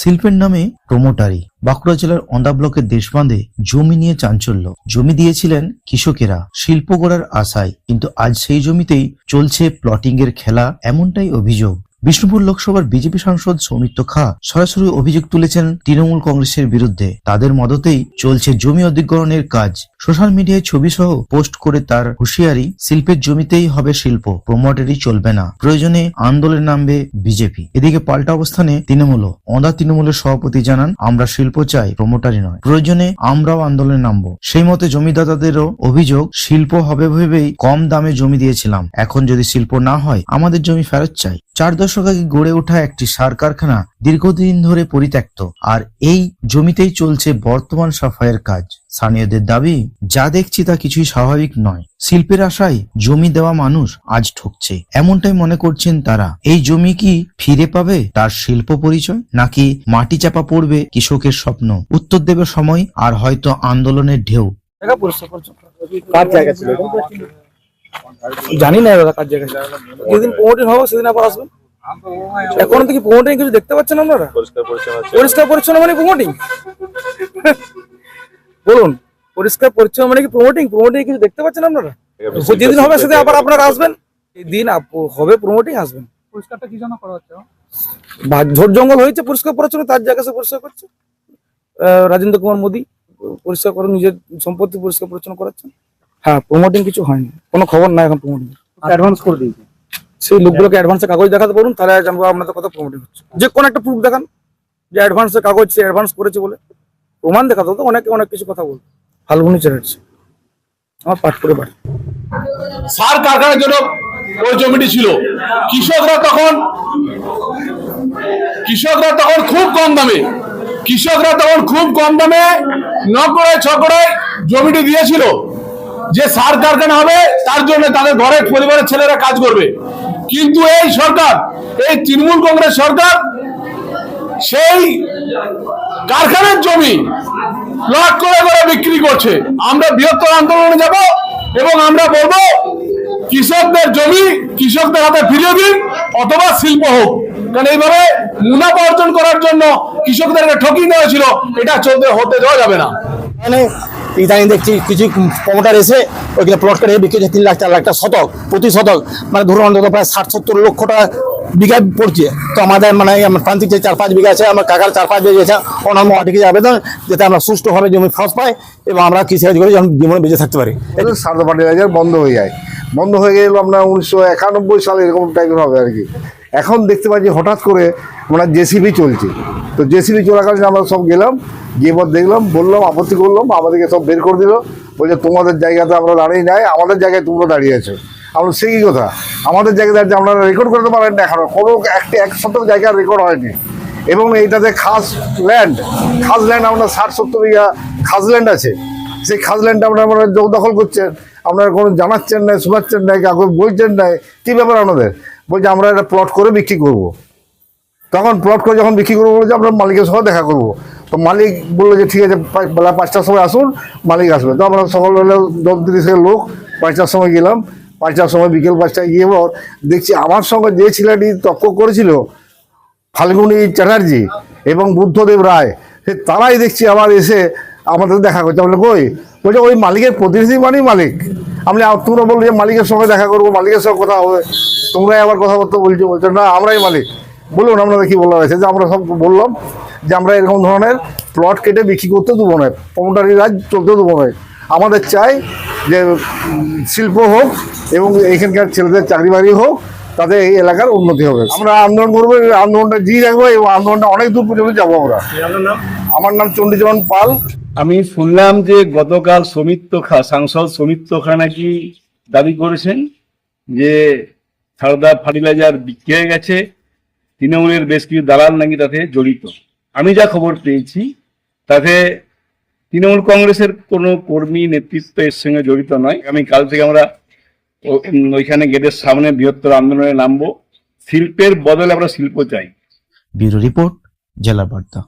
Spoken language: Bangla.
শিল্পের নামে প্রমোটারি। বাঁকুড়া জেলার অন্দা ব্লকের দেশবাঁধে জমি নিয়ে চাঞ্চল্য। জমি দিয়েছিলেন কৃষকেরা। শিল্প গড়ার আশায়, কিন্তু আজ সেই জমিতেই চলছে প্লটিং এর খেলা, এমনটাই অভিযোগ। বিষ্ণুপুর লোকসভার বিজেপি সাংসদ সৌমিত্র খা সরাসরি অভিযোগ তুলেছেন তৃণমূল কংগ্রেসের বিরুদ্ধে। তাদের মদতেই চলছে জমি অধিগ্রহণের কাজ। সোশ্যাল মিডিয়ায় ছবি সহ পোস্ট করে তার হুঁশিয়ারি, শিল্পের জমিতেই হবে শিল্প প্রমোটারি চলবে না। প্রয়োজনে আন্দোলনে নামবে বিজেপি। এদিকে পাল্টা অবস্থানে তৃণমূল অদা তৃণমূলের সভাপতি জানান, আমরা শিল্প চাই প্রমোটারি নয়। প্রয়োজনে আমরাও আন্দোলনে নামবো। সেই মতে জমিদাতাদেরও অভিযোগ, শিল্প হবে ভেবেই কম দামে জমি দিয়েছিলাম। এখন যদি শিল্প না হয়, আমাদের জমি ফেরত চাই। চার দশক আগে গড়ে ওঠা একটি সার কারখানা দীর্ঘদিন ধরে পরিত্যক্ত। আর এই জমিতেই চলছে বর্তমান সাফাইয়ের কাজ। স্থানীয়দের দাবি, যা দেখছি তা কিছুই স্বাভাবিক নয়। শিল্পের আশায় জমি দেওয়া মানুষ আজ ঠকছে। এমনটাই মনে করছেন তারা। এই জমি কি ফিরে পাবে তার শিল্প পরিচয়, নাকি মাটি চাপা পড়বে কৃষকের স্বপ্ন? উত্তর দেবে সময়, আর হয়তো আন্দোলনের ঢেউ। জানি না কার জায়গা। যেদিন প্রমোটিং হবে, সেদিন আবার আসবেন? এখন থেকে প্রমোটিং কিছু দেখতে পাচ্ছেন আপনারা? পরিষ্কার পরিচ্ছন্ন মানে প্রমোটিং বলুন পরিষ্কার পরিচ্ছন্ন মানে কি প্রমোটিং প্রমোটিং কিছু দেখতে পাচ্ছেন আপনারা? যেদিন হবে সেদিন আবার আপনারা আসবেন? এই দিন হবে প্রমোটিং আসবেন। পরিষ্কারটা কি জন্য করা হচ্ছে? বা- ঝোড় জঙ্গল হয়েছে পরিষ্কার পরিচ্ছন্ন তার জায়গা সে পরিষ্কার করছে। আহ, রাজেন্দ্র কুমার মোদী পরিষ্কার করে নিজের সম্পত্তি পরিষ্কার পরিচ্ছন্ন করাচ্ছেন। হ্যাঁ প্রমোটিং কিছু হয়নি। কোনো খবর নাই এখন প্রমোটিং অ্যাডভান্স করে দিয়েছে। সেই লোকগুলোকে অ্যাডভান্সে কাগজ দেখাতে বলুন, তাহলে জানব আপনাদের কথা প্রমোটিং হচ্ছে। যে কোনো একটা প্রুফ দেখান, যে অ্যাডভান্সের কাগজ সে অ্যাডভান্স করেছে বলে। প্রমাণ দেখাতে হতো অনেকে, অনেক কিছু কথা বলতো ফাল্গুনি চ্যাটার্জি, আমার পাঠ করে সার কারখানার জন্য ওই জমিটি ছিল। কৃষকরা তখন কৃষকরা তখন খুব কম দামে, কৃষকরা তখন খুব কম দামে নকড়ায় ছকড়ায় জমিটি দিয়েছিল। যে সার কারখানা হবে, তার জন্য তাদের ঘরের পরিবারের ছেলেরা কাজ করবে। কিন্তু এই সরকার, এই তৃণমূল কংগ্রেস সরকার সেই কারখানার জমি লাখ করে করে বিক্রি করছে। আমরা বৃহত্তর আন্দোলনে যাব এবং আমরা বলব, কৃষকদের জমি কৃষকদের হাতে ফিরিয়ে দিন, অথবা শিল্প হোক। কারণ এইভাবে মুনাফা অর্জন করার জন্য কৃষকদেরকে ঠকিয়ে নেওয়া ছিল এটা চলতে হতে দেওয়া যাবে না। মানে ইদানিং দেখছি কিছু প্রমোটার এসে ওইখানে প্লট করে বিক্রি হচ্ছে তিন লাখ, চার লাখ শতক, প্রতি শতক। মানে ধরুন অন্তত প্রায় ষাট, সত্তর লক্ষ টাকা বিঘা পড়ছে। তো আমাদের মানে আমার প্রান্তিক যে চার পাঁচ বিঘা আছে, আমার কাকার চার পাঁচ বিঘা আছে, ওনার মাটিকে আবেদন যাতে আমরা সুষ্ঠুভাবে জমি খরচ পাই এবং আমরা কৃষিকাজ করে যেমন জীবনে বেঁচে থাকতে পারি। ফার্টিলাইজার বন্ধ হয়ে যায়। বন্ধ হয়ে গেল আমরা উনিশশো একানব্বই সালে এরকম টাইপের হবে আর কি। এখন দেখতে পাচ্ছি হঠাৎ করে আমরা জেসিবি চলছে। তো জেসিবি চলাকালীন আমরা সব গেলাম, গিয়ে পর দেখলাম, বললাম, আপত্তি করলাম, আমাদেরকে সব বের করে দিল। বলছে, তোমাদের জায়গাতে আমরা দাঁড়িয়ে নাই, আমাদের জায়গায় তোমরা দাঁড়িয়ে আছো। আমরা সেই কথা? আমাদের জায়গায় দাঁড়িয়ে আপনারা রেকর্ড করতে পারেন না এখনও। কোনো একটি এক শতক জায়গার রেকর্ড হয়নি। এবং এইটাতে খাস ল্যান্ড খাস ল্যান্ড আমরা ষাট সত্তর বিঘা খাস ল্যান্ড আছে। সেই খাস ল্যান্ডটা আপনারা আপনারা দখল করছেন, আপনারা কোনো জানাচ্ছেন না শোনাচ্ছেন না কাউকে বলছেন না কী ব্যাপার আপনাদের? বলছে, আমরা এটা প্লট করে বিক্রি করব। তখন প্লট করে যখন বিক্রি করব, বলছে আমরা মালিকের সঙ্গে দেখা করব। তো মালিক বলল যে, ঠিক আছে বেলা পাঁচটার সময় আসুন, মালিক আসবে। তো আমরা সকালবেলা দশ তিরিশের লোক পাঁচটার সময় গেলাম। পাঁচটার সময় বিকেল পাঁচটায় গিয়ে পর দেখছি আমার সঙ্গে যে ছেলেটি তক্ক করেছিল, ফাল্গুনি চ্যাটার্জি এবং বুদ্ধদেব রায়, সে তারাই দেখছি আবার এসে আমাদের দেখা করছে আমরা কই? বলছে ওই মালিকের প্রতিনিধি মানেই মালিক। আমি তোমরা বলল যে মালিকের সঙ্গে দেখা করব মালিকের সঙ্গে কথা হবে। তোমরাই আবার কথাবার্তা বলছো বলছো না আমরাই মালিক। বলুন আপনাদের কি বলা হয়েছে যে আমরা সব বললাম যে আমরা এরকম ধরনের প্লট কেটে বিক্রি করতে দেবো না। প্রমোটারি রাজ চলতে দেবো না। আমাদের চাই যে শিল্প হোক এবং এখানকার ছেলেদের চাকরি বাড়ি হোক তাদের এই এলাকার উন্নতি হবে। আমরা আন্দোলন করব আন্দোলনটা জিয়ে রাখব এবং আন্দোলনটা অনেক দূর পর্যন্ত যাব আমরা। আমার নাম চণ্ডীচরণ পাল। আমি শুনলাম যে গতকাল সৌমিত্র খা, সাংসদ সৌমিত্র খা নাকি দাবি করেছেন যে সারদা ফার্টিলাইজার বিক্রি হয়ে গেছে, তৃণমূলের বেশ কিছু দালাল নাকি তাতে জড়িত। আমি যা খবর পেয়েছি, তাতে তৃণমূল কংগ্রেসের কোনো কর্মী নেতৃত্ব এর সঙ্গে জড়িত নয়। আমি কাল থেকে আমরা ওইখানে গেটের সামনে বৃহত্তর আন্দোলনে নামবো। শিল্পের বদলে আমরা শিল্প চাই। ব্যুরো রিপোর্ট, জেলা বার্তা।